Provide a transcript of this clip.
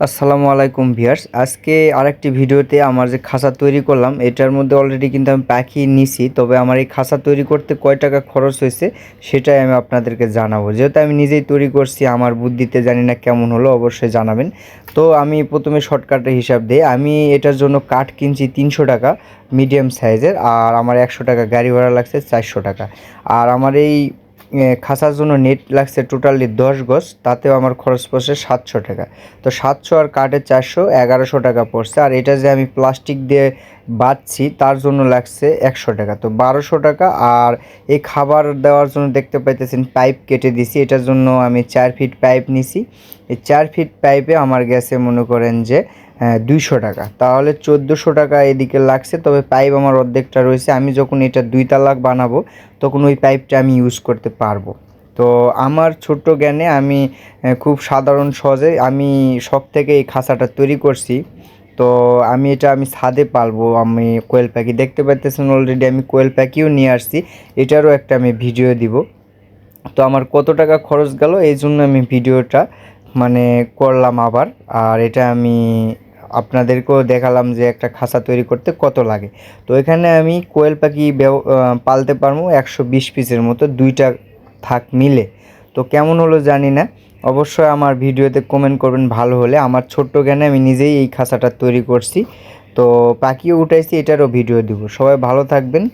আসসালামু আলাইকুম ভিয়ার্স আজকে আরেকটি ভিডিওতে আমার যে খাঁচা তৈরি করলাম, এটার মধ্যে অলরেডি কিন্তু আমি পাখি নিছি, তবে আমার এই খাঁচা তৈরি করতে কয় টাকা খরচ হয়েছে সেটাই আমি আপনাদেরকে জানাব। যেহেতু আমি নিজেই তৈরি করছি, আমার বুদ্ধিতে জানি না কেমন হলো, অবশ্যই জানাবেন। তো আমি প্রথমে শর্টকাটের হিসাব দিই, আমি এটার জন্য কাঠ কিনছি তিনশো টাকা মিডিয়াম সাইজের আর আমার একশো টাকা গাড়ি ভাড়া লাগছে চারশো টাকা। আর আমার এই এ, খাঁচার জন্য নেট লাগছে টোটালি দশ গজ তাতেও আমার খরচ পড়ছে সাতশো টাকা। তো সাতশো আর কাঠে চারশো এগারোশো টাকা পড়ছে। আর এটা যে আমি প্লাস্টিক দিয়ে বাঁধছি তার জন্য লাগছে একশো টাকা। তো বারোশো টাকা আর এই খাবার দেওয়ার জন্য দেখতে পাইতেছেন পাইপ কেটে দিছি, এটার জন্য আমি চার ফিট পাইপ নিছি। এই চার ফিট পাইপে আমার গ্যাসে মনে করেন যে দুইশো টাকা। তাহলে চোদ্দোশো টাকা এদিকে লাগছে, তবে পাইপ আমার অর্ধেকটা রয়েছে। আমি যখন এটা দুই তালাক বানাবো, তখন ওই পাইপটা আমি ইউজ করতে পারব। তো আমার ছোট্ট জ্ঞানে আমি খুব সাধারণ সহজে আমি শখ থেকে এই খাঁচাটা তৈরি করছি। তো আমি এটা আমি ছাদে পালবো, আমি কোয়েল পাখি। দেখতে পাইতেছেন অলরেডি আমি কোয়েল পাখিও নিয়ে আসছি, এটারও একটা আমি ভিডিও দিব। তো আমার কত টাকা খরচ গেল, এই জন্য আমি ভিডিওটা মানে করলাম আবার। আর এটা আমি আপনাদেরকেও দেখালাম যে একটা খাঁচা তৈরি করতে কত লাগে। তো এখানে আমি কোয়েল পাখি পালতে পারব একশো বিশ পিসের মতো, দুইটা থাক মিলে। তো কেমন হলো জানি না। অবশ্যই আমার ভিডিওতে কমেন্ট করবেন ভালো হলে। আমার ছোট্ট জ্ঞানে আমি নিজেই এই খাঁচাটা তৈরি করছি। তো পাখিও উঠাইছি, এটারও ভিডিও দিব। সবাই ভালো থাকবেন।